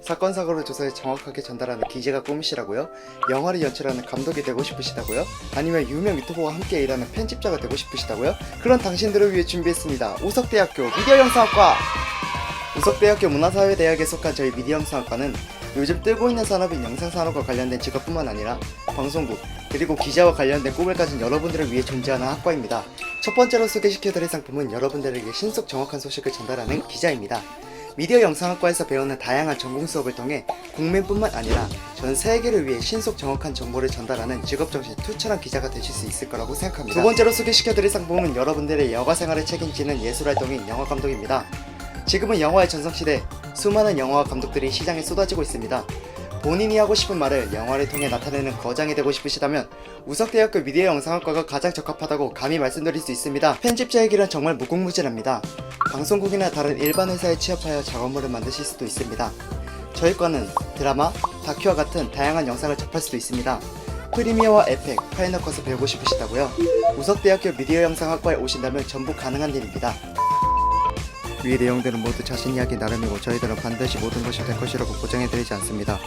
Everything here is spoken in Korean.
사건 사고를 조사해 정확하게 전달하는 기재가 꿈이시라고요? 영화를 연출하는 감독이 되고 싶으시다고요? 아니면 유명 유튜버와 함께 일하는 편집자가 되고 싶으시다고요? 그런 당신들을 위해 준비했습니다. 우석대학교 미디어 영상학과. 우석대학교 문화사회대학에 속한 저희 미디어 영상학과는 요즘 뜨고 있는 산업인 영상산업과 관련된 직업뿐만 아니라 방송국 그리고 기자와 관련된 꿈을 가진 여러분들을 위해 존재하는 학과입니다. 첫 번째로 소개시켜드릴 상품은 여러분들에게 신속 정확한 소식을 전달하는 기자입니다. 미디어 영상학과에서 배우는 다양한 전공 수업을 통해 국민뿐만 아니라 전 세계를 위해 신속 정확한 정보를 전달하는 직업정신 투철한 기자가 되실 수 있을 거라고 생각합니다. 두 번째로 소개시켜드릴 상품은 여러분들의 여가 생활을 책임지는 예술활동인 영화감독입니다. 지금은 영화의 전성시대 수많은 영화 감독들이 시장에 쏟아지고 있습니다. 본인이 하고 싶은 말을 영화를 통해 나타내는 거장이 되고 싶으시다면 우석대학교 미디어 영상학과가 가장 적합하다고 감히 말씀드릴 수 있습니다. 편집자의 길은 정말 무궁무진합니다. 방송국이나 다른 일반 회사에 취업하여 작업물을 만드실 수도 있습니다. 저희 과는 드라마, 다큐와 같은 다양한 영상을 접할 수도 있습니다. 프리미어와 에펙, 파이널 컷을 배우고 싶으시다고요? 우석대학교 미디어 영상학과에 오신다면 전부 가능한 일입니다. 위 내용들은 모두 자신이 하기 나름이고 저희들은 반드시 모든 것이 될 것이라고 보장해드리지 않습니다.